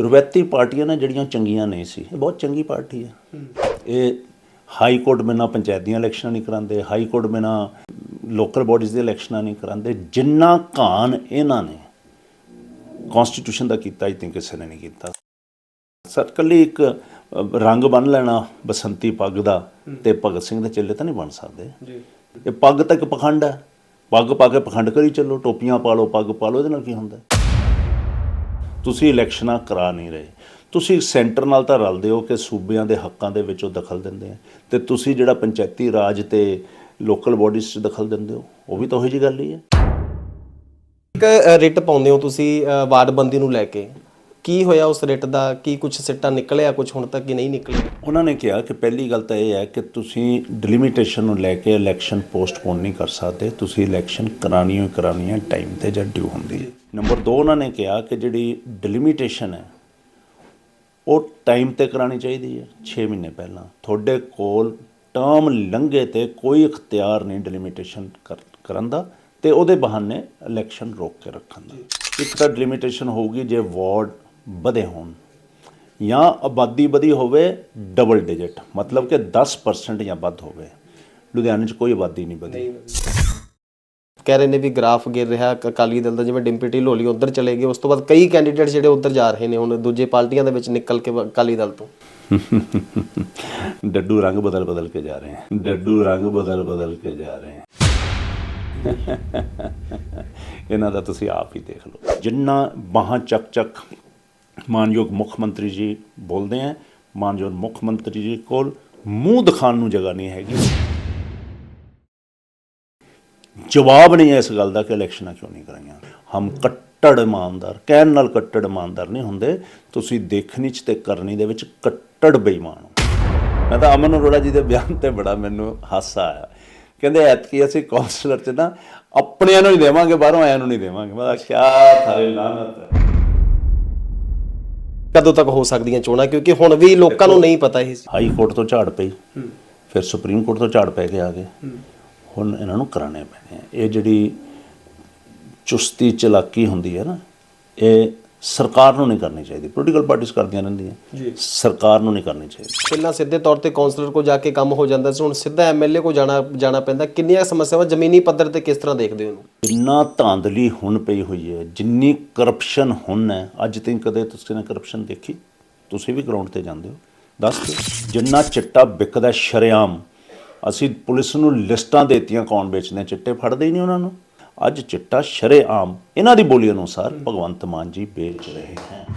ਰਵਾਇਤੀ ਪਾਰਟੀਆਂ ਨੇ ਜਿਹੜੀਆਂ ਚੰਗੀਆਂ ਨਹੀਂ ਸੀ। ਇਹ ਬਹੁਤ ਚੰਗੀ ਪਾਰਟੀ ਹੈ। ਇਹ ਹਾਈ ਕੋਰਟ ਬਿਨਾਂ ਪੰਚਾਇਤ ਦੀਆਂ ਇਲੈਕਸ਼ਨਾਂ ਨਹੀਂ ਕਰਾਉਂਦੇ ਹਾਈ ਕੋਰਟ ਬਿਨਾਂ ਲੋਕਲ ਬਾਡੀਜ਼ ਦੀਆਂ ਇਲੈਕਸ਼ਨਾਂ ਨਹੀਂ ਕਰਾਉਂਦੇ। ਜਿੰਨਾ ਘਾਣ ਇਹਨਾਂ ਨੇ ਕਨਸਟੀਟਿਊਸ਼ਨ ਦਾ ਕੀਤਾ ਹੀ ਤੇ ਕਿਸੇ ਨੇ ਨਹੀਂ ਕੀਤਾ। ਸਰ ਕੱਲੀ ਇੱਕ ਰੰਗ ਬੰਨ ਲੈਣਾ ਬਸੰਤੀ ਪੱਗ ਦਾ ਤੇ ਭਗਤ ਸਿੰਘ ਦੇ ਚੇਲੇ ਤਾਂ ਨਹੀਂ ਬਣ ਸਕਦੇ। ਜੀ। ਇਹ ਪੱਗ ਤੱਕ ਪਖੰਡ ਹੈ। ਪੱਗ ਪਾ ਕੇ ਪਖੰਡ ਕਰੀ ਚੱਲੋ ਟੋਪੀਆਂ ਪਾ ਲਓ ਪੱਗ ਪਾ ਲਓ ਇਹਦੇ ਨਾਲ ਕੀ ਹੁੰਦਾ? ਤੁਸੀਂ ਇਲੈਕਸ਼ਨਾਂ ਕਰਾ ਨਹੀਂ ਰਹੇ। ਤੁਸੀਂ ਸੈਂਟਰ ਨਾਲ ਤਾਂ ਰਲਦੇ ਹੋ ਕਿ ਸੂਬਿਆਂ ਦੇ ਹੱਕਾਂ ਦੇ ਵਿੱਚ ਉਹ ਦਖਲ ਦਿੰਦੇ ਆ। ਤੇ ਤੁਸੀਂ ਜਿਹੜਾ ਪੰਚਾਇਤੀ ਰਾਜ ਤੇ ਲੋਕਲ ਬਾਡੀਜ਼ 'ਚ ਦਖਲ ਦਿੰਦੇ ਹੋ, ਉਹ ਵੀ ਤਾਂ ਉਹੀ ਜਿਹੀ ਗੱਲ ਹੀ ਹੈ। ਇੱਕ ਰਿਟ ਪਾਉਂਦੇ ਹੋ ਤੁਸੀਂ ਵਾਰਡਬੰਦੀ ਨੂੰ ਲੈ ਕੇ। ਕੀ ਹੋਇਆ ਉਸ ਰਿਟ ਦਾ? ਕੀ ਕੁਝ ਸਿੱਟਾ ਨਿਕਲਿਆ ਕੁਝ ਹੁਣ ਤੱਕ ਕੀ ਨਹੀਂ ਨਿਕਲਿਆ? ਉਹਨਾਂ ਨੇ ਕਿਹਾ ਕਿ ਪਹਿਲੀ ਗੱਲ ਤਾਂ ਇਹ ਹੈ ਕਿ ਤੁਸੀਂ ਡਿਲੀਮੀਟੇਸ਼ਨ ਨੂੰ ਲੈ ਕੇ ਇਲੈਕਸ਼ਨ ਪੋਸਟਪੋਨ ਨਹੀਂ ਕਰ ਸਕਦੇ। ਤੁਸੀਂ ਇਲੈਕਸ਼ਨ ਕਰਾਣੀ ਹੋਈ ਕਰਾਣੀ ਹੈ ਟਾਈਮ ਤੇ ਜਾਂ ਡਿਊ ਹੁੰਦੀ ਹੈ। ਨੰਬਰ 2 ਉਹਨਾਂ ਨੇ ਕਿਹਾ ਕਿ ਜਿਹੜੀ ਡਿਲੀਮੀਟੇਸ਼ਨ ਹੈ, ਉਹ ਟਾਈਮ ਤੇ ਕਰਾਣੀ ਚਾਹੀਦੀ ਹੈ 6 ਮਹੀਨੇ ਪਹਿਲਾਂ। ਤੁਹਾਡੇ ਕੋਲ ਟਰਮ ਲੰਘੇ ਤੇ ਕੋਈ ਇਖਤਿਆਰ ਨਹੀਂ ਡਿਲੀਮੀਟੇਸ਼ਨ ਕਰਨ ਦਾ ਤੇ ਉਹਦੇ ਬਹਾਨੇ ਇਲੈਕਸ਼ਨ ਰੋਕ ਕੇ ਰੱਖਣ ਦਾ। ਇੱਕ ਤਾਂ ਡਿਲੀਮੀਟੇਸ਼ਨ ਹੋਊਗੀ ਜੇ ਵਾਰਡ ਵਧੇ ਹੋਣ ਜਾਂ ਆਬਾਦੀ ਵਧੀ ਹੋਵੇ ਡਬਲ ਡਿਜਿਟ ਮਤਲਬ ਕਿ 10% ਜਾਂ ਵੱਧ ਹੋਵੇ। ਲੁਧਿਆਣੇ 'ਚ ਕੋਈ ਆਬਾਦੀ ਨਹੀਂ ਵਧੀ। ਕਹਿ ਰਹੇ ਨੇ ਵੀ ਗ੍ਰਾਫ ਗਿਰ ਰਿਹਾ ਅਕਾਲੀ ਦਲ ਦਾ ਜਿਵੇਂ ਡਿੰਪੀ ਢਿੱਲੋਂ ਉਧਰ ਚਲੇ ਗਏ ਉਸ ਤੋਂ ਬਾਅਦ ਕਈ ਕੈਂਡੀਡੇਟ ਜਿਹੜੇ ਉਧਰ ਜਾ ਰਹੇ ਨੇ ਹੁਣ ਦੂਜੇ ਪਾਰਟੀਆਂ ਦੇ ਵਿੱਚ ਨਿਕਲ ਕੇ ਅਕਾਲੀ ਦਲ ਤੋਂ। ਡੱਡੂ ਰੰਗ ਬਦਲ ਬਦਲ ਕੇ ਜਾ ਰਹੇ हैं ਡੱਡੂ ਰੰਗ ਬਦਲ ਬਦਲ ਕੇ ਜਾ ਰਹੇ हैं ਇਹਨਾਂ ਦਾ ਤੁਸੀਂ ਆਪ ਹੀ ਦੇਖ ਲਓ। ਜਿੰਨਾ ਬਾਹਾਂ ਚੱਕ ਚੱਕ ਮਾਨਯੋਗ ਮੁੱਖ ਮੰਤਰੀ ਜੀ ਬੋਲਦੇ ਆ, ਮਾਨਯੋਗ ਮੁੱਖ ਮੰਤਰੀ ਜੀ ਕੋਲ ਮੂੰਹ ਦਿਖਾਉਣ ਨੂੰ ਜਗ੍ਹਾ ਨਹੀਂ ਹੈਗੀ। ਜਵਾਬ ਨਹੀਂ ਹੈ ਇਸ ਗੱਲ ਦਾ ਕਿ ਇਲੈਕਸ਼ਨਾਂ ਕਿਉਂ ਨਹੀਂ ਕਰਾਈਆਂ। ਹਮ ਕੱਟੜ ਇਮਾਨਦਾਰ, ਕਹਿਣ ਨਾਲ ਕੱਟੜ ਇਮਾਨਦਾਰ ਨਹੀਂ ਹੁੰਦੇ, ਤੁਸੀਂ ਦੇਖਣੀ ਚ ਤੇ ਕਰਨੀ ਦੇ ਵਿੱਚ ਕੱਟੜ ਬੇਈਮਾਨ ਹੋ। ਮੈਂ ਤਾਂ ਅਮਨ ਅਰੋੜਾ ਜੀ ਦੇ ਬਿਆਨ ਤੇ ਬੜਾ ਮੈਨੂੰ ਹਾਸਾ ਆਇਆ। ਕਹਿੰਦੇ ਐਤਕੀ ਅਸੀਂ ਕਾਉਂਸਲਰ ਚ ਨਾ, ਆਪਣਿਆਂ ਨੂੰ ਹੀ ਦੇਵਾਂਗੇ, ਬਾਹਰੋਂ ਆਇਆਂ ਨੂੰ ਨਹੀਂ ਦੇਵਾਂਗੇ। ਮੈਂ ਕਿਹਾ ਥਾਰੇ ਲਾਨਤ ਹੈ। ਕਦੋਂ ਤੱਕ ਹੋ ਸਕਦੀਆਂ ਚੋਣਾਂ? ਕਿਉਂਕਿ ਹੁਣ ਵੀ ਲੋਕਾਂ ਨੂੰ ਨਹੀਂ ਪਤਾ ਇਹ ਹਾਈ ਕੋਰਟ ਤੋਂ ਝਾੜ ਪਈ ਫਿਰ ਸੁਪਰੀਮ ਕੋਰਟ ਤੋਂ ਝਾੜ ਪੈ ਕੇ ਆ ਗਏ। ਹੁਣ ਇਹਨਾਂ ਨੂੰ ਕਰਾਣੇ ਪੈਣੇ ਆ। ਇਹ ਜਿਹੜੀ ਚੁਸਤੀ ਚਲਾਕੀ ਹੁੰਦੀ ਹੈ ਨਾ ਇਹ ਸਰਕਾਰ ਨੂੰ ਨਹੀਂ ਕਰਨੀ ਚਾਹੀਦੀ। ਪੋਲੀਟੀਕਲ ਪਾਰਟੀਆਂ ਕਰਦੀਆਂ ਰਹਿੰਦੀਆਂ। ਸਰਕਾਰ ਨੂੰ ਨਹੀਂ ਕਰਨੀ ਚਾਹੀਦੀ। ਪਹਿਲਾਂ ਸਿੱਧੇ ਤੌਰ ਤੇ ਕਾਉਂਸਲਰ ਕੋ ਜਾ ਕੇ ਕੰਮ ਹੋ ਜਾਂਦਾ ਸੀ ਹੁਣ ਸਿੱਧਾ ਐਮਐਲਏ ਕੋ ਜਾਣਾ ਜਾਣਾ ਪੈਂਦਾ। ਕਿੰਨੀਆਂ ਸਮੱਸਿਆਵਾਂ ਜ਼ਮੀਨੀ ਪੱਧਰ ਤੇ ਕਿਸ ਤਰ੍ਹਾਂ ਦੇਖਦੇ ਹੋ? ਜਿੰਨਾ ਧਾਂਦਲੀ ਹੁਣ ਪਈ ਹੋਈ ਹੈ ਜਿੰਨੀ ਕਰਪਸ਼ਨ ਹੁਣ ਹੈ। ਅੱਜ ਤੱਕ ਕਦੇ ਤੁਸੀਂ ਨੇ ਕਰਪਸ਼ਨ ਦੇਖੀ? ਤੁਸੀਂ ਵੀ ਗਰਾਊਂਡ ਤੇ ਜਾਂਦੇ ਹੋ। ਦੱਸ ਜਿੰਨਾ ਚਿੱਟਾ ਵਿਕਦਾ ਸ਼ਰੇਆਮ ਅਸੀਂ ਪੁਲਿਸ ਨੂੰ ਲਿਸਟਾਂ ਦੇਤੀਆਂ ਕੌਣ ਵੇਚਦੇ ਚਿੱਟੇ ਫੜਦੇ ਹੀ ਨਹੀਂ ਉਹਨਾਂ ਨੂੰ। ਅੱਜ ਚਿੱਟਾ ਸ਼ਰੇਆਮ ਇਹਨਾਂ ਦੀ ਬੋਲੀ ਅਨੁਸਾਰ ਭਗਵੰਤ ਮਾਨ ਜੀ ਵੇਚ ਰਹੇ ਹਨ।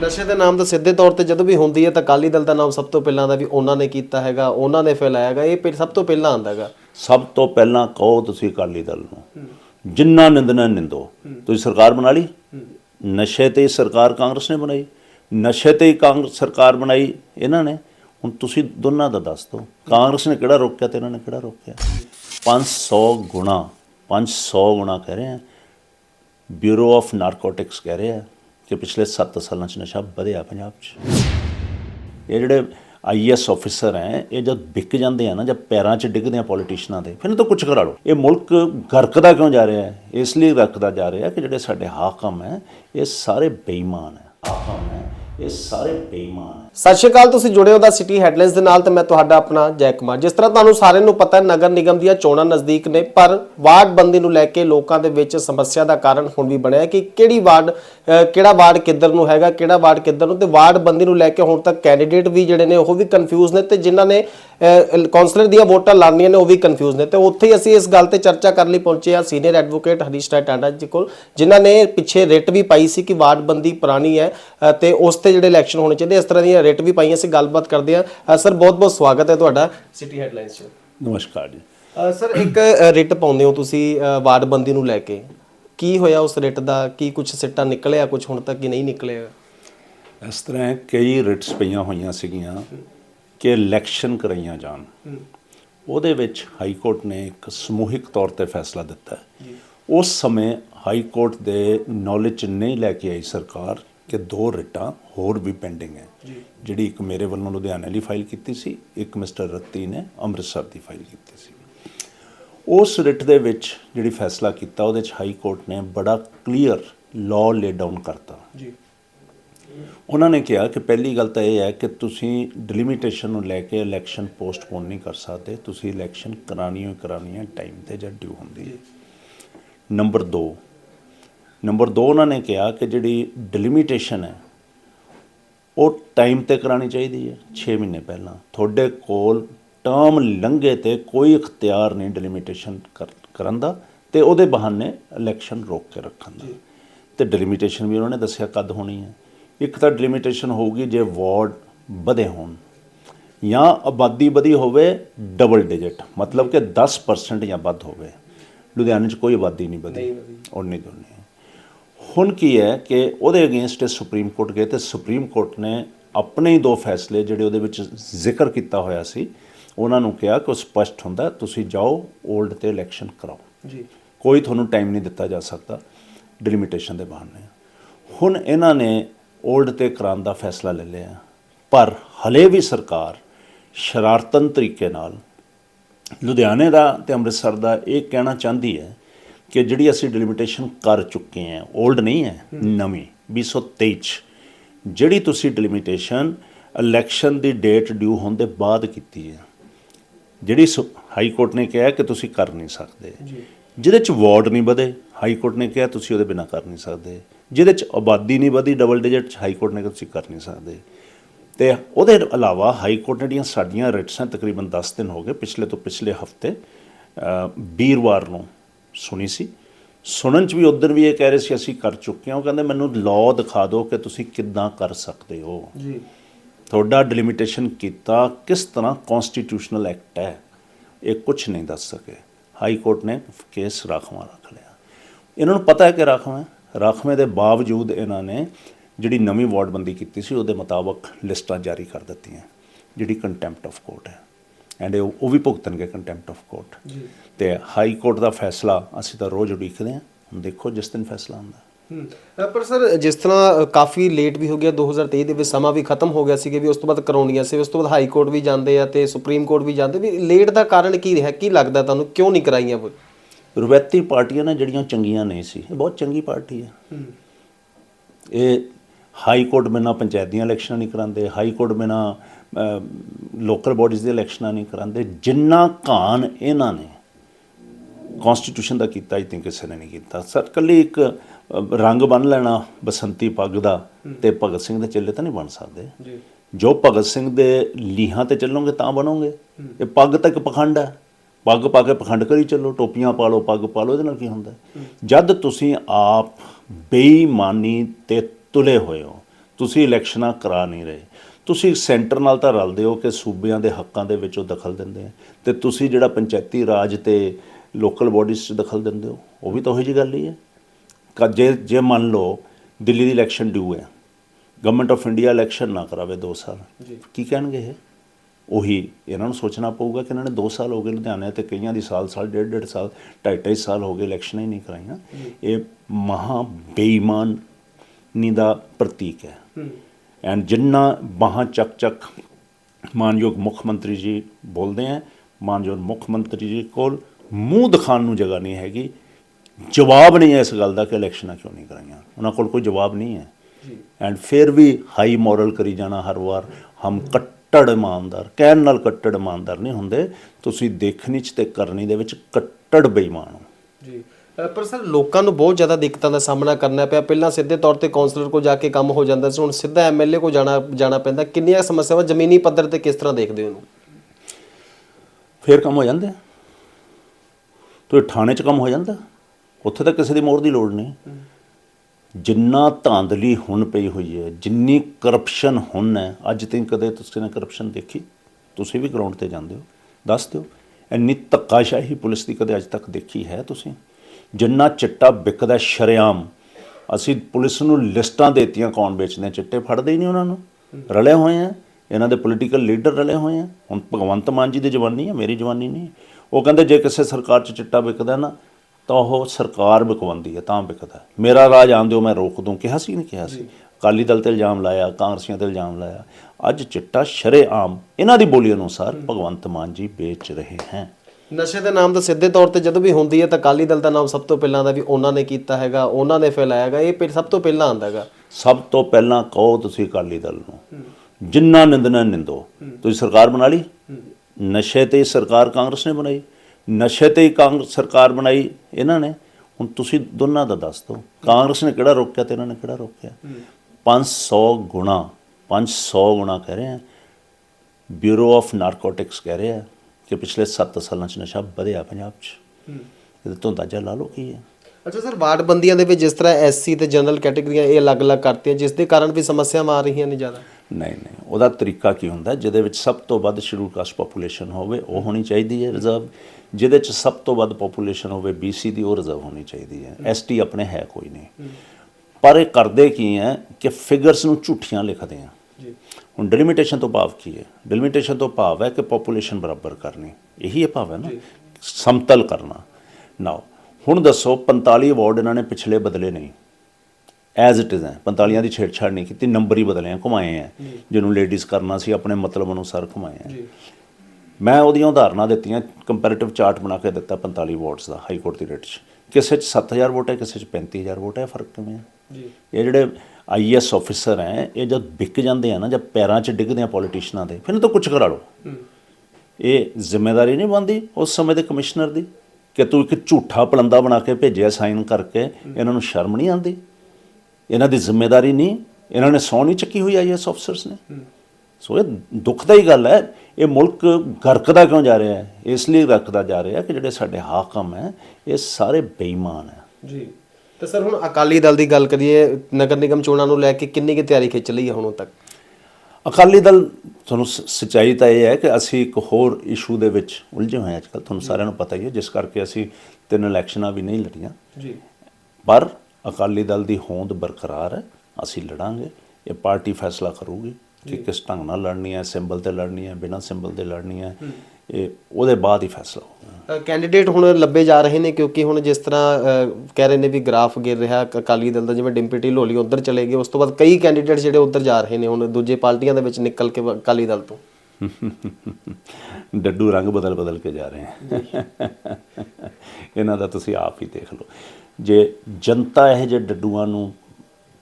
ਨਸ਼ੇ ਦੇ ਨਾਮ ਤਾਂ ਸਿੱਧੇ ਤੌਰ ਤੇ ਜਦੋਂ ਵੀ ਹੁੰਦੀ ਹੈ ਤਾਂ ਅਕਾਲੀ ਦਲ ਦਾ ਨਾਮ ਸਭ ਤੋਂ ਪਹਿਲਾਂ ਆਉਂਦਾ ਵੀ ਉਹਨਾਂ ਨੇ ਕੀਤਾ ਹੈਗਾ ਉਹਨਾਂ ਨੇ ਫੈਲਾਇਆ ਹੈਗਾ ਇਹ ਸਭ ਤੋਂ ਪਹਿਲਾਂ ਆਉਂਦਾ ਹੈਗਾ। ਸਭ ਤੋਂ ਪਹਿਲਾਂ ਕਹੋ ਤੁਸੀਂ ਅਕਾਲੀ ਦਲ ਨੂੰ ਜਿੰਨਾ ਨਿੰਦਣਾ ਨਿੰਦੋ ਤੁਸੀਂ ਸਰਕਾਰ ਬਣਾ ਲਈ? ਨਸ਼ੇ ਤੇ ਸਰਕਾਰ ਕਾਂਗਰਸ ਨੇ ਬਣਾਈ ਨਸ਼ੇ ਤੇ ਕਾਂਗਰਸ ਸਰਕਾਰ ਬਣਾਈ ਇਹਨਾਂ ਨੇ ਹੁਣ ਤੁਸੀਂ ਦੋਨਾਂ ਦਾ ਦੱਸ ਦਿਓ ਕਾਂਗਰਸ ਨੇ ਕਿਹੜਾ ਰੋਕਿਆ ਤੇ ਇਹਨਾਂ ਨੇ ਕਿਹੜਾ ਰੋਕਿਆ? 500 ਗੁਣਾ 500 ਗੁਣਾ ਕਹਿ ਰਹੇ ਆ। ਬਿਊਰੋ ਆਫ ਨਾਰਕੋਟਿਕਸ ਕਹਿ ਰਹੇ ਆ ਕਿ ਪਿਛਲੇ 7 ਸਾਲਾਂ 'ਚ ਨਸ਼ਾ ਵਧਿਆ ਪੰਜਾਬ 'ਚ। ਇਹ ਜਿਹੜੇ ਆਈਐਸ ਆਫੀਸਰ ਹੈ, ਇਹ ਜਦ ਵਿਕ ਜਾਂਦੇ ਆ ਨਾ, ਜਦ ਪੈਰਾਂ 'ਚ ਡਿੱਗਦੇ ਆ ਪੋਲੀਟੀਸ਼ੀਅਨਾਂ ਦੇ, ਫਿਰ ਇਹਨਾਂ ਤੋਂ ਕੁਝ ਕਰਾ ਲਓ। ਇਹ ਮੁਲਕ ਗਰਕਦਾ ਕਿਉਂ ਜਾ ਰਿਹਾ ਹੈ? ਇਸ ਲਈ ਗਰਕਦਾ ਜਾ ਰਿਹਾ ਕਿ ਜਿਹੜੇ ਸਾਡੇ ਹਾਕਮ ਹੈ, ਇਹ ਸਾਰੇ ਬੇਈਮਾਨ ਹੈ। ਹਾਕਮ ਹੈ, ਇਹ ਸਾਰੇ ਬੇਈਮਾਨ ਸਤਿ ਸ਼੍ਰੀ ਅਕਾਲ ਤੁਸੀਂ ਜੁੜੇ ਹੋ ਦਾ ਸਿਟੀ ਹੈਡਲਾਈਨਸ ਦੇ ਨਾਲ ਤੇ ਮੈਂ ਤੁਹਾਡਾ ਆਪਣਾ ਜੈ ਕੁਮਾਰ। ਜਿਸ ਤਰ੍ਹਾਂ ਤੁਹਾਨੂੰ ਸਾਰਿਆਂ ਨੂੰ ਪਤਾ ਹੈ ਨਗਰ ਨਿਗਮ ਦੀਆਂ ਚੋਣਾਂ ਨਜ਼ਦੀਕ ਨੇ ਪਰ ਵਾਰਡ ਬੰਦੀ ਨੂੰ ਲੈ ਕੇ ਲੋਕਾਂ ਦੇ ਵਿੱਚ ਸਮੱਸਿਆ ਦਾ ਕਾਰਨ ਹੁਣ ਵੀ ਬਣਿਆ ਕਿ ਕਿਹੜੀ ਵਾਰਡ ਕਿਹੜਾ ਵਾਰਡ ਕਿੱਧਰ ਨੂੰ ਹੈਗਾ ਕਿਹੜਾ ਵਾਰਡ ਕਿੱਧਰ ਨੂੰ ਤੇ ਵਾਰਡ ਬੰਦੀ ਨੂੰ ਲੈ ਕੇ ਹੁਣ ਤੱਕ ਕੈਂਡੀਡੇਟ ਵੀ ਜਿਹੜੇ ਨੇ ਉਹ ਵੀ ਕਨਫਿਊਜ਼ ਨੇ ਤੇ ਜਿਨ੍ਹਾਂ ਨੇ ਕਾਉਂਸਲਰ ਦੀਆਂ ਵੋਟਾਂ ਲਾਣੀਆਂ ਨੇ ਉਹ ਵੀ ਕਨਫਿਊਜ਼ ਨੇ। ਤੇ ਉੱਥੇ ਹੀ ਅਸੀਂ ਇਸ ਗੱਲ ਤੇ ਚਰਚਾ ਕਰਨ ਲਈ ਪਹੁੰਚੇ ਆ ਸੀਨੀਅਰ ਐਡਵੋਕੇਟ ਹਰੀਸ਼ ਰਾਏ ਟਾਂਡਾ ਜੀ ਕੋਲ ਜਿਨ੍ਹਾਂ ਨੇ ਪਿੱਛੇ ਰਿਟ ਵੀ ਪਾਈ ਸੀ ਕਿ ਵਾਰਡ ਬੰਦੀ ਪੁਰਾਣੀ ਹੈ ਅ, ਤੇ ਉਸ ਤੇ ਜਿਹੜੇ ਇਲੈਕਸ਼ਨ ਹੋਣੇ ਚਾਹੀਦੇ ਇਸ ਤਰ੍ਹਾਂ ਦੀਆਂ ਰਿਟ ਵੀ ਪਾਈਆਂ ਸੀ ਗੱਲਬਾਤ ਕਰਦੇ ਆ ਸਰ ਬਹੁਤ ਬਹੁਤ ਸਵਾਗਤ ਹੈ ਤੁਹਾਡਾ ਸਿਟੀ ਹੈਡਲਾਈਨਸ 'ਚ। ਨਮਸਕਾਰ ਜੀ। ਸਰ ਇੱਕ ਰਿਟ ਪਾਉਂਦੇ ਹੋ ਤੁਸੀਂ ਅ, ਵਾਰਡ ਬੰਦੀ ਨੂੰ ਲੈ ਕੇ। ਕੀ ਹੋਇਆ ਉਸ ਰਿਟ ਦਾ? ਕੀ ਕੁਝ ਸਿੱਟਾ ਨਿਕਲਿਆ ਕੁਝ ਹੁਣ ਤੱਕ ਕੀ ਨਹੀਂ ਨਿਕਲਿਆ? ਇਸ ਤਰ੍ਹਾਂ ਕਈ ਰਿਟਸ ਪਈਆਂ ਹੋਈਆਂ ਸੀਗੀਆਂ ਕਿ ਇਲੈਕਸ਼ਨ ਕਰਾਈਆਂ ਜਾਣ। ਉਹਦੇ ਵਿੱਚ ਹਾਈ ਕੋਰਟ ਨੇ ਇੱਕ ਸਮੂਹਿਕ ਤੌਰ ਤੇ ਫੈਸਲਾ ਦਿੱਤਾ। ਹੈ ਉਸ ਸਮੇਂ ਹਾਈ ਕੋਰਟ ਦੇ ਨੌਲੇਜ ਨਹੀਂ ਲੈ ਕੇ ਆਈ ਸਰਕਾਰ ਕਿ ਦੋ ਰਿਟਾਂ ਹੋਰ ਵੀ ਪੈਂਡਿੰਗ ਹੈ। ਜਿਹੜੀ ਇੱਕ ਮੇਰੇ ਵੱਲੋਂ ਲੁਧਿਆਣੇ ਲਈ ਫਾਈਲ ਕੀਤੀ ਸੀ ਇੱਕ ਮਿਸਟਰ ਰੱਤੀ ਨੇ ਅੰਮ੍ਰਿਤਸਰ ਦੀ ਫਾਈਲ ਕੀਤੀ ਸੀ। ਉਸ ਰਿਟ ਦੇ ਵਿੱਚ ਜਿਹੜੀ ਫੈਸਲਾ ਕੀਤਾ ਉਹਦੇ ਚ ਹਾਈ ਕੋਰਟ ਨੇ ਬੜਾ ਕਲੀਅਰ ਲਾਅ ਲੇ ਡਾਊਨ ਕਰਤਾ। ਉਹਨਾਂ ਨੇ ਕਿਹਾ ਕਿ ਪਹਿਲੀ ਗੱਲ ਤਾਂ ਇਹ ਹੈ ਕਿ ਤੁਸੀਂ ਡਿਲੀਮੀਟੇਸ਼ਨ ਨੂੰ ਲੈ ਕੇ ਇਲੈਕਸ਼ਨ ਪੋਸਟਪੋਨ ਨਹੀਂ ਕਰ ਸਕਦੇ ਤੁਸੀਂ ਇਲੈਕਸ਼ਨ ਕਰਾਣੀ ਹੋਈ ਕਰਾਣੀ ਹੈ ਟਾਈਮ ਤੇ ਜਦ ਡਿਊ ਹੁੰਦੀ ਹੈ। ਨੰਬਰ 2 ਨੰਬਰ 2 ਉਹਨਾਂ ਨੇ ਕਿਹਾ ਕਿ ਜਿਹੜੀ ਡਿਲੀਮੀਟੇਸ਼ਨ ਹੈ ਉਹ ਟਾਈਮ ਤੇ ਕਰਾਣੀ ਚਾਹੀਦੀ ਹੈ 6 ਮਹੀਨੇ ਪਹਿਲਾਂ। ਤੁਹਾਡੇ ਕੋਲ ਟਰਮ ਲੰਘੇ ਤੇ ਕੋਈ ਇਖਤਿਆਰ ਨਹੀਂ ਡਿਲੀਮੀਟੇਸ਼ਨ ਕਰਨ ਦਾ ਤੇ ਉਹਦੇ ਬਹਾਨੇ ਇਲੈਕਸ਼ਨ ਰੋਕ ਕੇ ਰੱਖਣ ਦਾ। ਤੇ ਡਿਲੀਮੀਟੇਸ਼ਨ ਵੀ ਉਹਨਾਂ ਨੇ ਦੱਸਿਆ ਕਦ ਹੋਣੀ ਹੈ। ਇੱਕ ਤਾਂ ਡਿਲੀਮੀਟੇਸ਼ਨ ਹੋਊਗੀ ਜੇ ਵਾਰਡ ਵਧੇ ਹੋਣ ਜਾਂ ਆਬਾਦੀ ਵਧੀ ਹੋਵੇ ਡਬਲ ਡਿਜਿਟ ਮਤਲਬ ਕਿ 10% ਜਾਂ ਵੱਧ ਹੋਵੇ। ਲੁਧਿਆਣੇ 'ਚ ਕੋਈ ਆਬਾਦੀ ਨਹੀਂ ਵਧੀ। ਉਨੀ ਦੋਨੇ ਹੁਣ ਕੀ ਹੈ ਕਿ ਉਹਦੇ ਅਗੇਂਸਟ ਸੁਪਰੀਮ ਕੋਰਟ ਗਏ ਤੇ ਸੁਪਰੀਮ ਕੋਰਟ ਨੇ ਆਪਣੇ ਹੀ ਦੋ ਫੈਸਲੇ ਜਿਹੜੇ ਉਹਦੇ ਵਿੱਚ ਜ਼ਿਕਰ ਕੀਤਾ ਹੋਇਆ ਸੀ ਉਹਨਾਂ ਨੂੰ ਕਿਹਾ ਕਿ ਉਹ ਸਪਸ਼ਟ ਹੁੰਦਾ ਤੁਸੀਂ ਜਾਓ 올ਡ ਤੇ ਇਲੈਕਸ਼ਨ ਕਰਾਓ। ਜੀ। ਕੋਈ ਤੁਹਾਨੂੰ ਟਾਈਮ ਨਹੀਂ ਦਿੱਤਾ ਜਾ ਸਕਦਾ ਡਿਲੀਮੀਟੇਸ਼ਨ ਦੇ ਬਹਾਨੇ ਹੁਣ ਇਹਨਾਂ ਨੇ 올ਡ ਤੇ ਕਰਾਉਣ ਦਾ ਫੈਸਲਾ ਲੈ ਲਿਆ। ਪਰ ਹਲੇ ਵੀ ਸਰਕਾਰ ਸ਼ਰਾਰਤਨ ਤਰੀਕੇ ਨਾਲ ਲੁਧਿਆਣੇ ਦਾ ਤੇ ਅੰਮ੍ਰਿਤਸਰ ਦਾ ਇਹ ਕਹਿਣਾ ਚਾਹੁੰਦੀ ਹੈ ਕਿ ਜਿਹੜੀ ਅਸੀਂ ਡਿਲੀਮੀਟੇਸ਼ਨ ਕਰ ਚੁੱਕੇ ਹਾਂ 올ਡ ਨਹੀਂ ਹੈ ਨਵੀਂ 2023 ਚ ਜਿਹੜੀ ਤੁਸੀਂ ਡਿਲੀਮੀਟੇਸ਼ਨ ਇਲੈਕਸ਼ਨ ਦੀ ਡੇਟ ਡਿਊ ਹੋਣ ਦੇ ਬਾਅਦ ਕੀਤੀ ਹੈ ਜਿਹੜੀ ਹਾਈ ਕੋਰਟ ਨੇ ਕਿਹਾ ਕਿ ਤੁਸੀਂ ਕਰ ਨਹੀਂ ਸਕਦੇ ਜਿਹਦੇ ਚ ਵਾਰਡ ਨਹੀਂ ਵਧੇ ਹਾਈ ਕੋਰਟ ਨੇ ਕਿਹਾ ਤੁਸੀਂ ਉਹਦੇ ਬਿਨਾ ਕਰ ਨਹੀਂ ਸਕਦੇ ਜਿਹਦੇ ਚ ਆਬਾਦੀ ਨਹੀਂ ਵਧੀ ਡਬਲ ਡਿਜਿਟ ਚ ਹਾਈ ਕੋਰਟ ਨੇ ਕਿਹਾ ਤੁਸੀਂ ਕਰ ਨਹੀਂ ਸਕਦੇ ਤੇ ਉਹਦੇ ਇਲਾਵਾ ਹਾਈ ਕੋਰਟ ਨੇ ਜਿਹੜੀਆਂ ਸਾਡੀਆਂ ਰਿਟਸਾਂ ਤਕਰੀਬਨ 10 ਦਿਨ ਹੋ ਗਏ ਪਿਛਲੇ ਤੋਂ ਪਿਛਲੇ ਹਫ਼ਤੇ ਵੀਰਵਾਰ ਨੂੰ ਸੁਣੀ ਸੀ। ਸੁਣਨ ਚ ਵੀ ਉਧਰ ਵੀ ਇਹ ਕਹਿ ਰਹੇ ਸੀ ਅਸੀਂ ਕਰ ਚੁੱਕੇ ਹਾਂ। ਉਹ ਕਹਿੰਦੇ ਮੈਨੂੰ ਲਾਅ ਦਿਖਾ ਦਿਓ ਕਿ ਤੁਸੀਂ ਕਿੱਦਾਂ ਕਰ ਸਕਦੇ ਹੋ। ਜੀ। ਤੁਹਾਡਾ ਡਿਲੀਮੀਟੇਸ਼ਨ ਕੀਤਾ ਕਿਸ ਤਰ੍ਹਾਂ ਕਨਸਟੀਟਿਊਸ਼ਨਲ ਐਕਟ ਹੈ ਇਹ ਕੁਝ ਨਹੀਂ ਦੱਸ ਸਕੇ। ਹਾਈ ਕੋਰਟ ਨੇ ਕੇਸ ਰਾਖਵਾਂ ਰੱਖ ਲਿਆ। ਇਹਨਾਂ ਨੂੰ ਪਤਾ ਹੈ ਕਿ ਰਾਖਵਾਂ ਹੈ। ਰਾਖਵੇਂ ਦੇ ਬਾਵਜੂਦ ਇਹਨਾਂ ਨੇ ਜਿਹੜੀ ਨਵੀਂ ਵਾਰਡਬੰਦੀ ਕੀਤੀ ਸੀ ਉਹਦੇ ਮੁਤਾਬਕ ਲਿਸਟਾਂ ਜਾਰੀ ਕਰ ਦਿੱਤੀਆਂ ਜਿਹੜੀ ਕੰਟੈਂਪਟ ਆਫ ਕੋਰਟ ਹੈ। ਐਂਡ ਉਹ ਵੀ ਭੁਗਤਣਗੇ ਕੰਟੈਂਪਟ ਆਫ ਕੋਰਟ ਜੀ। ਤੇ ਹਾਈ ਕੋਰਟ ਦਾ ਫੈਸਲਾ ਅਸੀਂ ਤਾਂ ਰੋਜ਼ ਉਡੀਕਦੇ ਹਾਂ। ਹੁਣ ਦੇਖੋ ਜਿਸ ਦਿਨ ਫੈਸਲਾ ਆਉਂਦਾ ਪਰ ਸਰ ਜਿਸ ਤਰ੍ਹਾਂ ਕਾਫੀ ਲੇਟ ਵੀ ਹੋ ਗਿਆ 2023 ਦੇ ਵਿੱਚ ਸਮਾਂ ਵੀ ਖਤਮ ਹੋ ਗਿਆ ਸੀਗਾ ਵੀ ਉਸ ਤੋਂ ਬਾਅਦ ਕਰਾਉਣੀਆਂ ਸੀ ਉਸ ਤੋਂ ਬਾਅਦ ਹਾਈ ਕੋਰਟ ਵੀ ਜਾਂਦੇ ਆ ਤੇ ਸੁਪਰੀਮ ਕੋਰਟ ਵੀ ਜਾਂਦੇ। ਵੀ ਲੇਟ ਦਾ ਕਾਰਨ ਕੀ ਰਿਹਾ? ਕੀ ਲੱਗਦਾ ਤੁਹਾਨੂੰ? ਕਿਉਂ ਨਹੀਂ ਕਰਾਈਆਂ ਉਹ? ਰਵਾਇਤੀ ਪਾਰਟੀਆਂ ਨੇ ਜਿਹੜੀਆਂ ਚੰਗੀਆਂ ਨਹੀਂ ਸੀ ਇਹ ਬਹੁਤ ਚੰਗੀ ਪਾਰਟੀ ਹੈ। ਇਹ ਹਾਈ ਕੋਰਟ ਬਿਨਾਂ ਪੰਚਾਇਤ ਦੀਆਂ ਇਲੈਕਸ਼ਨਾਂ ਨਹੀਂ ਕਰਾਉਂਦੇ ਹਾਈ ਕੋਰਟ ਬਿਨਾਂ ਲੋਕਲ ਬਾਡੀਜ਼ ਦੀ ਇਲੈਕਸ਼ਨਾਂ ਨਹੀਂ ਕਰਾਉਂਦੇ ਜਿੰਨਾ ਘਾਣ ਇਹਨਾਂ ਨੇ ਕਨਸਟੀਟਿਊਸ਼ਨ ਦਾ ਕੀਤਾ ਆਈ ਥਿੰਕ ਕਿਸੇ ਨੇ ਨਹੀਂ ਕੀਤਾ। ਸਰ ਕੱਲੀ ਇੱਕ ਰੰਗ ਬੰਨ ਲੈਣਾ ਬਸੰਤੀ ਪੱਗ ਦਾ ਤੇ ਭਗਤ ਸਿੰਘ ਦੇ ਚੱਲੇ ਤਾਂ ਨਹੀਂ ਬਣ ਸਕਦੇ। ਜੀ। ਜੋ ਭਗਤ ਸਿੰਘ ਦੇ ਲੀਹਾਂ ਤੇ ਚੱਲੋਗੇ ਤਾਂ ਬਣੋਗੇ। ਇਹ ਪੱਗ ਤੱਕ ਪਖੰਡ ਹੈ। ਪੱਗ ਪਾ ਕੇ ਪਖੰਡ ਕਰੀ ਚੱਲੋ ਟੋਪੀਆਂ ਪਾ ਲਓ ਪੱਗ ਪਾ ਲਓ ਇਹਦੇ ਨਾਲ ਕੀ ਹੁੰਦਾ? ਜਦ ਤੁਸੀਂ ਆਪ ਬੇਈਮਾਨੀ ਤੇ ਤੁਲੇ ਹੋਏ ਹੋ। ਤੁਸੀਂ ਇਲੈਕਸ਼ਨਾਂ ਕਰਾ ਨਹੀਂ ਰਹੇ। ਤੁਸੀਂ ਸੈਂਟਰ ਨਾਲ ਤਾਂ ਰਲਦੇ ਹੋ ਕਿ ਸੂਬਿਆਂ ਦੇ ਹੱਕਾਂ ਦੇ ਵਿੱਚ ਉਹ ਦਖਲ ਦਿੰਦੇ ਆ। ਤੇ ਤੁਸੀਂ ਜਿਹੜਾ ਪੰਚਾਇਤੀ ਰਾਜ ਤੇ ਲੋਕਲ ਬਾਡੀਜ਼ 'ਚ ਦਖਲ ਦਿੰਦੇ ਹੋ ਉਹ ਵੀ ਤਾਂ ਉਹੀ ਜਿਹੀ ਗੱਲ ਹੀ ਹੈ। ਕ- ਜੇ ਜੇ ਮੰਨ ਲਓ ਦਿੱਲੀ ਦੀ ਇਲੈਕਸ਼ਨ ਡਿਊ ਹੈ ਗਵਰਨਮੈਂਟ ਆਫ ਇੰਡੀਆ ਇਲੈਕਸ਼ਨ ਨਾ ਕਰਾਵੇ 2 ਸਾਲ ਜੀ। ਕੀ ਕਹਿਣਗੇ ਇਹ? ਉਹੀ ਇਹਨਾਂ ਨੂੰ ਸੋਚਣਾ ਪਊਗਾ ਕਿ ਇਹਨਾਂ ਨੇ 2 ਸਾਲ ਹੋ ਗਏ ਲੁਧਿਆਣੇ ਤੇ ਕਈਆਂ ਦੀ ਸਾਲ ਸਾਲ ਡੇਢ ਡੇਢ ਸਾਲ ਢਾਈ ਢਾਈ ਸਾਲ ਹੋ ਗਏ ਇਲੈਕਸ਼ਨ ਹੀ ਨਹੀਂ ਕਰਾਈਆਂ। ਇਹ ਮਹਾ ਬੇਈਮਾਨੀ ਦਾ ਪ੍ਰਤੀਕ ਹੈ। ਐਂਡ ਜਿੰਨਾ ਬਾਹਾਂ ਚੱਕ ਚੱਕ ਮਾਨਯੋਗ ਮੁੱਖ ਮੰਤਰੀ ਜੀ ਬੋਲਦੇ ਆ ਮਾਨਯੋਗ ਮੁੱਖ ਮੰਤਰੀ ਜੀ ਕੋਲ ਮੂੰਹ ਦਿਖਾਉਣ ਨੂੰ ਜਗ੍ਹਾ ਨਹੀਂ ਹੈਗੀ। ਜਵਾਬ ਨਹੀਂ ਹੈ ਇਸ ਗੱਲ ਦਾ ਕਿ ਇਲੈਕਸ਼ਨਾਂ ਕਿਉਂ ਨਹੀਂ ਕਰਾਈਆਂ। ਉਹਨਾਂ ਕੋਲ ਕੋਈ ਜਵਾਬ ਨਹੀਂ ਹੈ। ਐਂਡ ਫਿਰ ਵੀ ਹਾਈ ਮੋਰਲ ਕਰੀ ਜਾਣਾ ਹਰ ਵਾਰ। ਹਮ ਕੱਟੜ ਇਮਾਨਦਾਰ ਕਹਿਣ ਨਾਲ ਕੱਟੜ ਇਮਾਨਦਾਰ ਨਹੀਂ ਹੁੰਦੇ। ਤੁਸੀਂ ਦੇਖਣੀ ਚ ਤੇ ਕਰਨੀ ਦੇ ਵਿੱਚ ਕੱਟੜ ਬੇਈਮਾਨ ਹੋ। ਜੀ। ਪਰ ਸਰ, ਲੋਕਾਂ ਨੂੰ ਬਹੁਤ ਜ਼ਿਆਦਾ ਦਿੱਕਤਾਂ ਦਾ ਸਾਹਮਣਾ ਕਰਨਾ ਪਿਆ। ਪਹਿਲਾਂ ਸਿੱਧੇ ਤੌਰ ਤੇ ਕਾਉਂਸਲਰ ਕੋਲ ਜਾ ਕੇ ਕੰਮ ਹੋ ਜਾਂਦਾ ਸੀ, ਹੁਣ ਸਿੱਧਾ ਐਮਐਲਏ ਕੋਲ ਜਾਣਾ ਜਾਣਾ ਪੈਂਦਾ। ਕਿੰਨੀਆਂ ਸਮੱਸਿਆਵਾਂ ਜ਼ਮੀਨੀ ਪੱਧਰ ਤੇ ਕਿਸ ਤਰ੍ਹਾਂ ਦੇਖਦੇ ਹੋ ਇਹਨੂੰ? ਫਿਰ ਕੰਮ ਹੋ ਜਾਂਦੇ ਆ। ਥਾਣੇ 'ਚ ਕੰਮ ਹੋ ਜਾਂਦਾ। ਉੱਥੇ ਤਾਂ ਕਿਸੇ ਦੀ ਮੋਹਰ ਦੀ ਲੋੜ ਨਹੀਂ। ਜਿੰਨਾ ਧਾਂਦਲੀ ਹੁਣ ਪਈ ਹੋਈ ਹੈ, ਜਿੰਨੀ ਕਰਪਸ਼ਨ ਹੁਣ ਹੈ, ਅੱਜ ਤੱਕ ਕਦੇ ਤੁਸੀਂ ਨੇ ਕਰਪਸ਼ਨ ਦੇਖੀ? ਤੁਸੀਂ ਵੀ ਗਰਾਊਂਡ ਤੇ ਜਾਂਦੇ ਹੋ। ਦੱਸ ਦਿਓ, ਇੰਨੀ ਧੱਕਾਸ਼ਾਹੀ ਪੁਲਿਸ ਦੀ ਕਦੇ ਅੱਜ ਤੱਕ ਦੇਖੀ ਹੈ ਤੁਸੀਂ? ਜਿੰਨਾ ਚਿੱਟਾ ਵਿਕਦਾ ਸ਼ਰੇਆਮ ਅਸੀਂ ਪੁਲਿਸ ਨੂੰ ਲਿਸਟਾਂ ਦੇਤੀਆਂ ਕੌਣ ਵੇਚਦੇ ਆ, ਚਿੱਟੇ ਫੜਦੇ ਹੀ ਨਹੀਂ ਉਹਨਾਂ ਨੂੰ। ਰਲੇ ਹੋਏ ਆ। ਇਹਨਾਂ ਦੇ ਪੋਲੀਟੀਕਲ ਲੀਡਰ ਰਲੇ ਹੋਏ ਆ। ਹੁਣ ਭਗਵੰਤ ਮਾਨ ਜੀ ਦੀ ਜਵਾਨੀ ਹੈ ਮੇਰੀ ਜਵਾਨੀ ਨਹੀਂ। ਉਹ ਕਹਿੰਦੇ ਜੇ ਕਿਸੇ ਸਰਕਾਰ 'ਚ ਚਿੱਟਾ ਵਿਕਦਾ ਨਾ ਤਾਂ ਉਹ ਸਰਕਾਰ ਵਿਕਵਾਉਂਦੀ ਹੈ ਤਾਂ ਵਿਕਦਾ। ਮੇਰਾ ਰਾਜ ਆਉਣ ਦਿਓ ਮੈਂ ਰੋਕ ਦੂੰ। ਕਿਹਾ ਸੀ ਨਹੀਂ ਕਿਹਾ ਸੀ। ਅਕਾਲੀ ਦਲ ਤੇ ਇਲਜ਼ਾਮ ਲਾਇਆ ਕਾਂਗਰਸੀਆਂ ਤੇ ਇਲਜ਼ਾਮ ਲਾਇਆ। ਅੱਜ ਚਿੱਟਾ ਸ਼ਰੇਆਮ ਇਹਨਾਂ ਦੀ ਬੋਲੀ ਅਨੁਸਾਰ ਭਗਵੰਤ ਮਾਨ ਜੀ ਵੇਚ ਰਹੇ ਹਨ ਨਸ਼ੇ ਦੇ ਨਾਮ ਤਾਂ ਸਿੱਧੇ ਤੌਰ ਤੇ ਜਦੋਂ ਵੀ ਹੁੰਦੀ ਹੈ ਤਾਂ ਅਕਾਲੀ ਦਲ ਦਾ ਨਾਮ ਸਭ ਤੋਂ ਪਹਿਲਾਂ ਆਉਂਦਾ ਵੀ ਉਹਨਾਂ ਨੇ ਕੀਤਾ ਹੈਗਾ, ਉਹਨਾਂ ਨੇ ਫੈਲਾਇਆ ਹੈਗਾ ਇਹ ਪਹਿ- ਸਭ ਤੋਂ ਪਹਿਲਾਂ ਆਉਂਦਾ ਹੈਗਾ ਸਭ ਤੋਂ ਪਹਿਲਾਂ ਕਹੋ ਤੁਸੀਂ ਅਕਾਲੀ ਦਲ ਨੂੰ, ਜਿੰਨਾ ਨਿੰਦਣਾ ਨਿੰਦੋ, ਤੁਸੀਂ ਸਰਕਾਰ ਬਣਾ ਲਈ? ਨਸ਼ੇ ਤੇ ਹੀ ਸਰਕਾਰ ਕਾਂਗਰਸ ਨੇ ਬਣਾਈ, ਨਸ਼ੇ ਤੇ ਹੀ ਕਾਂਗਰਸ ਸਰਕਾਰ ਬਣਾਈ, ਇਹਨਾਂ ਨੇ, ਹੁਣ ਤੁਸੀਂ ਦੋਨਾਂ ਦਾ ਦੱਸ ਦਿਓ, ਕਾਂਗਰਸ ਨੇ ਕਿਹੜਾ ਰੋਕਿਆ ਤੇ ਇਹਨਾਂ ਨੇ ਕਿਹੜਾ ਰੋਕਿਆ? 500 ਗੁਣਾ 500 ਗੁਣਾ ਕਹਿ ਰਹੇ ਆ, ਬਿਊਰੋ ਆਫ ਨਾਰਕੋਟਿਕਸ ਕਹਿ ਰਿਹਾ ਕਿ ਪਿਛਲੇ 7 ਸਾਲਾਂ ਚ ਨਸ਼ਾ ਵਧਿਆ ਪੰਜਾਬ ਚ। ਇਹਦੇ ਤੋਂ ਅੰਦਾਜ਼ਾ ਲਾ ਲਓ ਕੀ ਹੈ। ਅੱਛਾ ਸਰ ਵਾਰਡ ਬੰਦੀਆਂ ਦੇ ਵਿੱਚ ਜਿਸ ਤਰ੍ਹਾਂ ਐਸਸੀ ਤੇ ਜਨਰਲ ਕੈਟਾਗਰੀਆਂ ਇਹ ਅਲੱਗ-ਅਲੱਗ ਕਰਤੀਆਂ ਜਿਸ ਦੇ ਕਾਰਨ ਵੀ ਸਮੱਸਿਆਵਾਂ ਆ ਰਹੀਆਂ ਨੇ ਜ਼ਿਆਦਾ? ਨਹੀਂ ਨਹੀਂ ਉਹਦਾ ਤਰੀਕਾ ਕੀ ਹੁੰਦਾ? ਜਿਹਦੇ ਵਿੱਚ ਸਭ ਤੋਂ ਵੱਧ ਸ਼ਡਿਊਲ ਕਾਸਟ ਪੋਪੂਲੇਸ਼ਨ ਹੋਵੇ ਉਹ ਹੋਣੀ ਚਾਹੀਦੀ ਹੈ ਰਿਜ਼ਰਵ ਜਿਹਦੇ ਚ ਸਭ ਤੋਂ ਵੱਧ ਪੋਪੂਲੇਸ਼ਨ ਹੋਵੇ BC ਦੀ ਉਹ ਰਿਜ਼ਰਵ ਹੋਣੀ ਚਾਹੀਦੀ ਹੈ। ST ਆਪਣੇ ਹੈ ਕੋਈ ਨਹੀਂ। ਪਰ ਇਹ ਕਰਦੇ ਕੀ ਹੈ ਕਿ ਫਿਗਰਸ ਨੂੰ ਝੂਠੀਆਂ ਲਿਖਦੇ ਆ। ਹੁਣ ਡਿਲੀਮੀਟੇਸ਼ਨ ਤੋਂ ਭਾਵ ਕੀ ਹੈ? ਡਿਲੀਮੀਟੇਸ਼ਨ ਤੋਂ ਭਾਵ ਹੈ ਕਿ ਪੋਪੂਲੇਸ਼ਨ ਬਰਾਬਰ ਕਰਨੀ। ਇਹੀ ਹੈ ਭਾਵ ਹੈ ਨਾ? ਸਮਤਲ ਕਰਨਾ। ਨਾਓ ਹੁਣ ਦੱਸੋ 45 ਅਵਾਰਡ ਇਹਨਾਂ ਨੇ ਪਿਛਲੇ ਬਦਲੇ ਨਹੀਂ। ਐਜ਼ ਇਟ ਇਜ਼ ਹੈ। 45 ਦੀ ਛੇੜਛਾੜ ਨਹੀਂ ਕੀਤੀ ਨੰਬਰ ਹੀ ਬਦਲੇ ਆ ਘੁਮਾਏ ਆ। ਜਿਹਨੂੰ ਲੇਡੀਜ਼ ਕਰਨਾ ਸੀ ਆਪਣੇ ਮਤਲਬ ਅਨੁਸਾਰ ਘੁਮਾਏ ਆ। ਮੈਂ ਉਹਦੀਆਂ ਉਦਾਹਰਨਾਂ ਦਿੱਤੀਆਂ ਕੰਪੈਰੀਟਿਵ ਚਾਰਟ ਬਣਾ ਕੇ ਦਿੱਤਾ 45 ਵੋਟਸ ਦਾ ਹਾਈ ਕੋਰਟ ਦੀ ਰੇਟ 'ਚ। ਕਿਸੇ 'ਚ 7000 ਵੋਟ ਹੈ ਕਿਸੇ 'ਚ 35000 ਵੋਟ ਹੈ ਫ਼ਰਕ ਕਿਵੇਂ ਹੈ ਜੀ। ਇਹ ਜਿਹੜੇ ਆਈਐਸ ਆਫੀਸਰ ਹੈ ਇਹ ਜਦ ਵਿਕ ਜਾਂਦੇ ਆ ਨਾ ਜਦ ਪੈਰਾਂ 'ਚ ਡਿੱਗਦੇ ਆ ਪੋਲੀਟੀਸ਼ੀਅਨਾਂ ਦੇ ਫਿਰ ਤਾਂ ਕੁਝ ਕਰਾ ਲਓ। ਇਹ ਜ਼ਿੰਮੇਵਾਰੀ ਨਹੀਂ ਬਣਦੀ ਉਸ ਸਮੇਂ ਦੇ ਕਮਿਸ਼ਨਰ ਦੀ ਕਿ ਤੂੰ ਇੱਕ ਝੂਠਾ ਪਲੰਦਾ ਬਣਾ ਕੇ ਭੇਜਿਆ ਸਾਈਨ ਕਰਕੇ ਇਹਨਾਂ ਨੂੰ ਸ਼ਰਮ ਨਹੀਂ ਆਉਂਦੀ। ਇਹਨਾਂ ਦੀ ਜ਼ਿੰਮੇਵਾਰੀ ਨਹੀਂ ਇਹਨਾਂ ਨੇ ਸੌ ਨਹੀਂ ਚੱਕੀ ਹੋਈ ਆਈਐਸ ਆਫੀਸਰਸ ਨੇ। ਸੋ ਇਹ ਦੁੱਖ ਦੀ ਗੱਲ ਹੈ ਇਹ ਮੁਲਕ ਗਰਕਦਾ ਕਿਉਂ ਜਾ ਰਿਹਾ ਹੈ? ਇਸ ਲਈ ਗਰਕਦਾ ਜਾ ਰਿਹਾ ਕਿ ਜਿਹੜੇ ਸਾਡੇ ਹਾਕਮ ਹੈ ਇਹ ਸਾਰੇ ਬੇਈਮਾਨ ਹੈ। ਜੀ। ਤੇ ਸਰ ਹੁਣ ਅਕਾਲੀ ਦਲ ਦੀ ਗੱਲ ਕਰੀਏ ਨਗਰ ਨਿਗਮ ਚੋਣਾਂ ਨੂੰ ਲੈ ਕੇ ਕਿੰਨੀ ਕੁ ਤਿਆਰੀ ਖਿੱਚ ਲਈ ਹੈ ਹੁਣ ਤੱਕ? ਅਕਾਲੀ ਦਲ ਤੁਹਾਨੂੰ ਸੱਚਾਈ ਤਾਂ ਇਹ ਹੈ ਕਿ ਅਸੀਂ ਇੱਕ ਹੋਰ ਇਸ਼ੂ ਦੇ ਵਿੱਚ ਉਲਝੇ ਹੋਏ ਹਾਂ ਅੱਜਕੱਲ ਤੁਹਾਨੂੰ ਸਾਰਿਆਂ ਨੂੰ ਪਤਾ ਹੀ ਹੈ ਜਿਸ ਕਰਕੇ ਅਸੀਂ ਤਿੰਨ ਇਲੈਕਸ਼ਨਾਂ ਵੀ ਨਹੀਂ ਲੜੀਆਂ। ਜੀ। ਪਰ ਅਕਾਲੀ ਦਲ ਦੀ ਹੋਂਦ ਬਰਕਰਾਰ ਹੈ ਅਸੀਂ ਲੜਾਂਗੇ ਇਹ ਪਾਰਟੀ ਫੈਸਲਾ ਕਰੂਗੀ ਕਿ ਕਿਸ ਢੰਗ ਨਾਲ ਲੜਨੀ ਹੈ ਸਿੰਬਲ ਤੇ ਲੜਨੀ ਹੈ ਬਿਨਾਂ ਸਿੰਬਲ ਦੇ ਲੜਨੀ ਹੈ। ਇਹ ਉਹਦੇ ਬਾਅਦ ਹੀ ਫੈਸਲਾ ਹੋਊਗਾ। ਕੈਂਡੀਡੇਟ ਹੁਣ ਲੱਭੇ ਜਾ ਰਹੇ ਨੇ ਕਿਉਂਕਿ ਹੁਣ ਜਿਸ ਤਰ੍ਹਾਂ ਅ, ਕਹਿ ਰਹੇ ਨੇ ਵੀ ਗ੍ਰਾਫ ਗਿਰ ਰਿਹਾ ਅਕ- ਅਕਾਲੀ ਦਲ ਦਾ ਜਿਵੇਂ ਡਿੰਪੀ ਢਿੱਲੋਂ ਉਧਰ ਚਲੇ ਗਏ ਉਸ ਤੋਂ ਬਾਅਦ ਕਈ ਕੈਂਡੀਡੇਟ ਜਿਹੜੇ ਉਧਰ ਜਾ ਰਹੇ ਨੇ ਹੁਣ ਦੂਜੇ ਪਾਰਟੀਆਂ ਦੇ ਵਿੱਚ ਨਿਕਲ ਕੇ ਵ- ਅਕਾਲੀ ਦਲ ਤੋਂ। ਡੱਡੂ ਰੰਗ ਬਦਲ ਬਦਲ ਕੇ ਜਾ ਰਹੇ ਇਹਨਾਂ ਦਾ ਤੁਸੀਂ ਆਪ ਹੀ ਦੇਖ ਲਓ। ਜੇ ਜਨਤਾ ਇਹ ਜੇ ਡੱਡੂਆਂ ਨੂੰ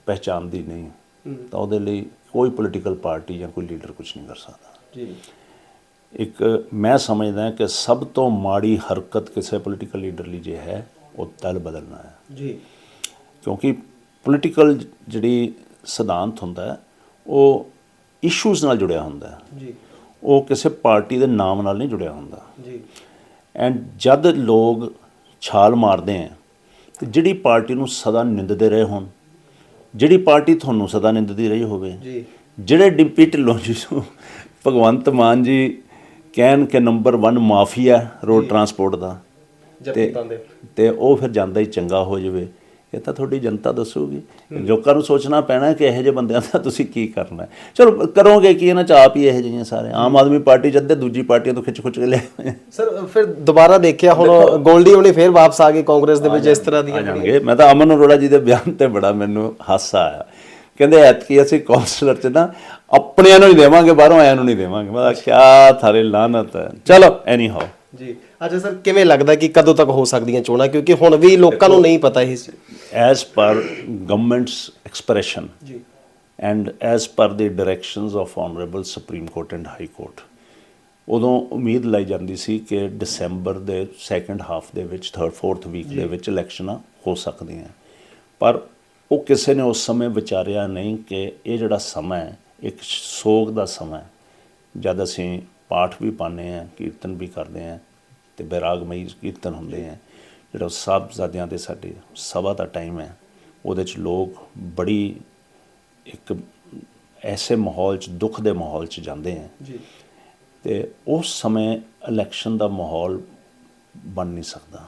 ਪਹਿਚਾਨਦੀ ਨਹੀਂ ਤਾਂ ਉਹਦੇ ਲਈ ਕੋਈ ਪੋਲੀਟੀਕਲ ਪਾਰਟੀ ਜਾਂ ਕੋਈ ਲੀਡਰ ਕੁਝ ਨਹੀਂ ਕਰ ਸਕਦਾ। ਜੀ। ਇੱਕ ਮੈਂ ਸਮਝਦਾ ਕਿ ਸਭ ਤੋਂ ਮਾੜੀ ਹਰਕਤ ਕਿਸੇ ਪੋਲੀਟੀਕਲ ਲੀਡਰ ਲਈ ਜੇ ਹੈ ਉਹ ਦਲ ਬਦਲਣਾ ਹੈ। ਜੀ। ਕਿਉਂਕਿ ਪੋਲੀਟੀਕਲ ਜਿਹੜੀ ਸਿਧਾਂਤ ਹੁੰਦਾ ਹੈ ਉਹ ਇਸ਼ੂਜ਼ ਨਾਲ ਜੁੜਿਆ ਹੁੰਦਾ। ਹੈ ਜੀ। ਉਹ ਕਿਸੇ ਪਾਰਟੀ ਦੇ ਨਾਮ ਨਾਲ ਨਹੀਂ ਜੁੜਿਆ ਹੁੰਦਾ। ਜੀ। ਐਂਡ ਜਦ ਲੋਕ ਛਾਲ ਮਾਰਦੇ ਆ ਤੇ ਜਿਹੜੀ ਪਾਰਟੀ ਨੂੰ ਸਦਾ ਨਿੰਦਦੇ ਰਹੇ ਹੋਣ ਜਿਹੜੀ ਪਾਰਟੀ ਤੁਹਾਨੂੰ ਸਦਾ ਨਿੰਦਦੀ ਰਹੀ ਹੋਵੇ ਜੀ। ਜਿਹੜੇ ਡਿੰਪੀ ਢਿੱਲੋਂ ਜੀ ਭਗਵੰਤ ਮਾਨ ਜੀ ਕਹਿਣ ਕਿ ਨੰਬਰ 1 ਮਾਫੀਆ ਰੋਡ ਟਰਾਂਸਪੋਰਟ ਦਾ। ਪਾਉਂਦੇ ਤੇ ਉਹ ਫਿਰ ਜਾਂਦਾ ਹੀ ਚੰਗਾ ਹੋ ਜਾਵੇ। ਇਹ ਤਾਂ ਤੁਹਾਡੀ ਜਨਤਾ ਦੱਸੂਗੀ। ਲੋਕਾਂ ਨੂੰ ਸੋਚਣਾ ਪੈਣਾ ਕਿ ਇਹੋ ਜਿਹੇ ਬੰਦਿਆਂ ਦਾ ਤੁਸੀਂ ਕੀ ਕਰਨਾ। ਚਲੋ ਕਰੋਗੇ ਕੀ? ਇਹਨਾਂ ਚ ਆਪ ਹੀ ਇਹੋ ਜਿਹੀਆਂ ਸਾਰੇ। ਆਮ ਆਦਮੀ ਪਾਰਟੀ ਜਦ ਦੇ ਦੂਜੀ ਪਾਰਟੀਆਂ ਤੋਂ ਖਿੱਚ ਖੁੱਚ ਕੇ ਲੈ ਸਰ ਫਿਰ ਦੁਬਾਰਾ ਦੇਖਿਆ ਹੁਣ ਗੋਲਡੀ ਹੁਣੀ ਫਿਰ ਵਾਪਸ ਆ ਗਏ ਕਾਂਗਰਸ ਦੇ ਵਿੱਚ ਇਸ ਤਰ੍ਹਾਂ ਜਾਣਗੇ। ਮੈਂ ਤਾਂ ਅਮਨ ਅਰੋੜਾ ਜੀ ਦੇ ਬਿਆਨ ਤੇ ਬੜਾ ਮੈਨੂੰ ਹਾਸਾ ਆਇਆ। ਕਹਿੰਦੇ ਐਤਕੀ ਅਸੀਂ ਕਾਉਂਸਲਰ ਚ ਨਾ ਆਪਣਿਆਂ ਨੂੰ ਹੀ ਦੇਵਾਂਗੇ ਬਾਹਰੋਂ ਆਇਆਂ ਨੂੰ ਨਹੀਂ ਦੇਵਾਂਗੇ। ਮੈਂ ਕਿਹਾ ਥਾਰੇ ਲਾਨਤ ਹੈ। ਚਲੋ ਐਨੀ ਹਾਓ ਜੀ। ਅੱਛਾ ਸਰ ਕਿਵੇਂ ਲੱਗਦਾ ਕਿ ਕਦੋਂ ਤੱਕ ਹੋ ਸਕਦੀਆਂ ਚੋਣਾਂ? ਕਿਉਂਕਿ ਹੁਣ ਵੀ ਲੋਕਾਂ ਨੂੰ ਨਹੀਂ ਪਤਾ ਇਹ as per government's expression ਜੀ। and as per the directions of honorable supreme court and high court ਉਦੋਂ ਉਮੀਦ ਲਾਈ ਜਾਂਦੀ ਸੀ ਕਿ ਦਸੰਬਰ ਦੇ ਸੈਕੰਡ ਹਾਫ ਦੇ ਵਿੱਚ ਥਰਡ ਫੋਰਥ ਵੀਕ ਦੇ ਵਿੱਚ ਇਲੈਕਸ਼ਨਾਂ ਹੋ ਸਕਦੀਆਂ। ਪਰ ਉਹ ਕਿਸੇ ਨੇ ਉਸ ਸਮੇਂ ਵਿਚਾਰਿਆ ਨਹੀਂ ਕਿ ਇਹ ਜਿਹੜਾ ਸਮਾਂ ਹੈ ਇੱਕ ਸੋਗ ਦਾ ਸਮਾਂ ਹੈ। ਜਦ ਅਸੀਂ ਪਾਠ ਵੀ ਪਾਉਂਦੇ ਹਾਂ ਕੀਰਤਨ ਵੀ ਕਰਦੇ ਹਾਂ ਤੇ ਬੈਰਾਗਮਈ ਕੀਰਤਨ ਹੁੰਦੇ ਆ ਜਿਹੜਾ ਸਾਹਿਬਜ਼ਾਦਿਆਂ ਦੇ ਸਾਡੇ ਸਭਾ ਦਾ ਟਾਈਮ ਹੈ ਉਹਦੇ ਚ ਲੋਕ ਬੜੀ ਇੱਕ ਐਸੇ ਮਾਹੌਲ ਚ ਦੁੱਖ ਦੇ ਮਾਹੌਲ ਚ ਜਾਂਦੇ ਆ। ਜੀ। ਤੇ ਉਸ ਸਮੇਂ ਇਲੈਕਸ਼ਨ ਦਾ ਮਾਹੌਲ ਬਣ ਨਹੀਂ ਸਕਦਾ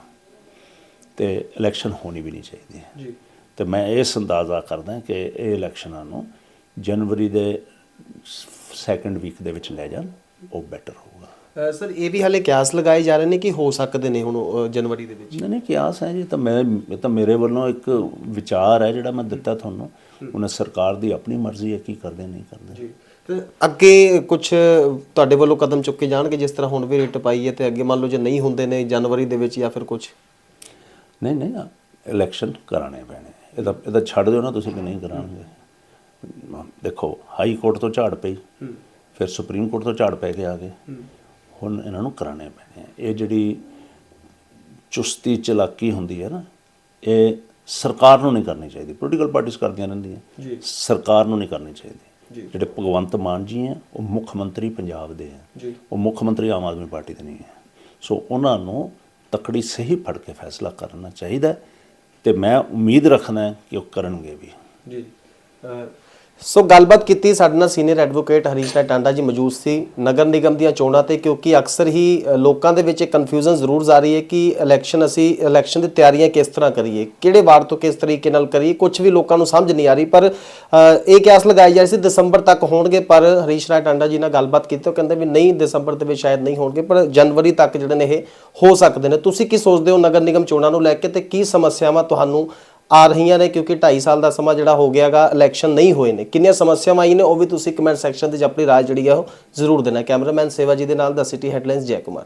ਤੇ ਇਲੈਕਸ਼ਨ ਹੋਣੀ ਵੀ ਨਹੀਂ ਚਾਹੀਦੀ। ਜੀ। ਤੇ ਮੈਂ ਇਸ ਅੰਦਾਜ਼ਾ ਕਰਦਾ ਕਿ ਇਹ ਇਲੈਕਸ਼ਨਾਂ ਨੂੰ ਜਨਵਰੀ ਦੇ ਸੈਕੰਡ ਵੀਕ ਦੇ ਵਿੱਚ ਲੈ ਜਾਣ ਉਹ ਬੈਟਰ ਹੋਊਗਾ। ਸਰ ਇਹ ਵੀ ਹਾਲੇ ਕਿਆਸ ਲਗਾਏ ਜਾ ਰਹੇ ਨੇ ਕਿ ਹੋ ਸਕਦੇ ਨੇ ਹੁਣ ਜਨਵਰੀ ਦੇ ਵਿੱਚ? ਨਹੀਂ ਨਹੀਂ ਕਿਆਸ ਹੈ ਜੀ ਤਾਂ ਮੈਂ ਇਹ ਤਾਂ ਮੇਰੇ ਵੱਲੋਂ ਇੱਕ ਵਿਚਾਰ ਹੈ ਜਿਹੜਾ ਮੈਂ ਦਿੱਤਾ ਤੁਹਾਨੂੰ। ਉਹਨੇ ਸਰਕਾਰ ਦੀ ਆਪਣੀ ਮਰਜ਼ੀ ਹੈ ਕੀ ਕਰਦੇ ਨਹੀਂ ਕਰਦੇ। ਜੀ। ਤੇ ਅੱਗੇ ਕੁਝ ਤੁਹਾਡੇ ਵੱਲੋਂ ਕਦਮ ਚੁੱਕੇ ਜਾਣਗੇ ਜਿਸ ਤਰ੍ਹਾਂ ਹੁਣ ਵੀ ਰੇਟ ਪਾਈ ਹੈ ਤੇ ਅੱਗੇ ਮੰਨ ਲਓ ਜੇ ਨਹੀਂ ਹੁੰਦੇ ਨੇ ਜਨਵਰੀ ਦੇ ਵਿੱਚ ਜਾਂ ਫਿਰ ਕੁਝ ਨਹੀਂ ਨਹੀਂ ਇਲੈਕਸ਼ਨ ਕਰਾਣੇ ਪੈਣੇ। ਇਹਦਾ ਇਹਦਾ ਛੱਡ ਦਿਓ ਨਾ ਤੁਸੀਂ ਕਿ ਨਹੀਂ ਕਰਾਂਗੇ। ਦੇਖੋ ਹਾਈ ਕੋਰਟ ਤੋਂ ਝਾੜ ਪਈ ਫਿਰ ਸੁਪਰੀਮ ਕੋਰਟ ਤੋਂ ਝਾੜ ਪੈ ਕੇ ਆ ਗਏ। ਹੁਣ ਇਹਨਾਂ ਨੂੰ ਕਰਾਣੇ ਪੈਣੇ ਆ। ਇਹ ਜਿਹੜੀ ਚੁਸਤੀ ਚਲਾਕੀ ਹੁੰਦੀ ਹੈ ਨਾ ਇਹ ਸਰਕਾਰ ਨੂੰ ਨਹੀਂ ਕਰਨੀ ਚਾਹੀਦੀ। ਪੋਲੀਟੀਕਲ ਪਾਰਟੀਆਂ ਕਰਦੀਆਂ ਰਹਿੰਦੀਆਂ। ਜੀ। ਸਰਕਾਰ ਨੂੰ ਨਹੀਂ ਕਰਨੀ ਚਾਹੀਦੀ। ਜਿਹੜੇ ਭਗਵੰਤ ਮਾਨ ਜੀ ਹੈ ਉਹ ਮੁੱਖ ਮੰਤਰੀ ਪੰਜਾਬ ਦੇ ਜੀ। ਉਹ ਮੁੱਖ ਮੰਤਰੀ ਆਮ ਆਦਮੀ ਪਾਰਟੀ ਦੇ ਨਹੀਂ ਹੈ। ਸੋ ਉਹਨਾਂ ਨੂੰ ਤਕੜੀ ਸਹੀ ਫੜ ਕੇ ਫੈਸਲਾ ਕਰਨਾ ਚਾਹੀਦਾ ਹੈ। ਤੇ ਮੈਂ ਉਮੀਦ ਰੱਖਦਾ ਕਿ ਉਹ ਕਰਨਗੇ ਵੀ। ਜੀ ਸੋ ਗੱਲਬਾਤ ਕੀਤੀ ਸਾਡੇ ਨਾਲ ਸੀਨੀਅਰ ਐਡਵੋਕੇਟ ਹਰੀਸ਼ ਰਾਏ ਟਾਂਡਾ ਜੀ ਮੌਜੂਦ ਸੀ ਨਗਰ ਨਿਗਮ ਦੀਆਂ ਚੋਣਾਂ ਤੇ, ਕਿਉਂਕਿ ਅਕਸਰ ਹੀ ਲੋਕਾਂ ਦੇ ਵਿੱਚ ਕਨਫਿਊਜ਼ਨ ਜ਼ਰੂਰ ਜਾ ਰਹੀ ਹੈ ਕਿ ਇਲੈਕਸ਼ਨ ਅਸੀਂ ਇਲੈਕਸ਼ਨ ਦੀ ਤਿਆਰੀਆਂ ਕਿਸ ਤਰ੍ਹਾਂ ਕਰੀਏ, ਕਿਹੜੇ ਵਾਰ ਤੋਂ ਕਿਸ ਤਰੀਕੇ ਨਾਲ ਕਰੀਏ ਕੁਝ ਵੀ ਲੋਕਾਂ ਨੂੰ ਸਮਝ ਨਹੀਂ ਆ ਰਹੀ, ਪਰ ਇਹ ਕਿਆਸ ਲਗਾਈ ਜਾ ਰਹੀ ਸੀ ਦਸੰਬਰ ਤੱਕ ਹੋਣਗੇ, ਪਰ ਹਰੀਸ਼ ਰਾਏ ਟਾਂਡਾ ਜੀ ਨਾਲ ਗੱਲਬਾਤ ਕੀਤੀ, ਉਹ ਕਹਿੰਦੇ ਵੀ ਨਹੀਂ, ਦਸੰਬਰ ਦੇ ਵਿੱਚ ਸ਼ਾਇਦ ਨਹੀਂ ਹੋਣਗੇ, ਪਰ ਜਨਵਰੀ ਤੱਕ ਜਿਹੜੇ ਨੇ ਇਹ ਹੋ ਸਕਦੇ ਨੇ। ਤੁਸੀਂ ਕੀ ਸੋਚਦੇ ਹੋ ਨਗਰ ਨਿਗਮ ਚੋਣਾਂ ਨੂੰ ਲੈ ਕੇ ਤੇ ਕੀ ਸਮੱਸਿਆਵਾਂ ਤੁਹਾਨੂੰ ਆ ਰਹੀਆਂ ਨੇ ਕਿਉਂਕਿ 2.5 ਸਾਲ ਦਾ ਸਮਾਂ ਜਿਹੜਾ ਹੋ ਗਿਆਗਾ ਇਲੈਕਸ਼ਨ ਨਹੀਂ ਹੋਏ ਨੇ। ਕਿੰਨੀਆਂ ਸਮੱਸਿਆਵਾਂ ਆਈ ਨੇ, ਉਹ ਵੀ ਤੁਸੀਂ ਕਮੈਂਟ ਸੈਕਸ਼ਨ ਦੇ 'ਚ ਆਪਣੀ ਰਾਏ ਜਿਹੜੀ ਆ ਉਹ ਜ਼ਰੂਰ ਦੇਣਾ। ਕੈਮਰਾਮੈਨ ਸੇਵਾ ਜੀ ਦੇ ਨਾਲ ਦਾ ਸਿਟੀ ਹੈਡਲਾਈਨਸ ਜੈ ਕੁਮਾਰ।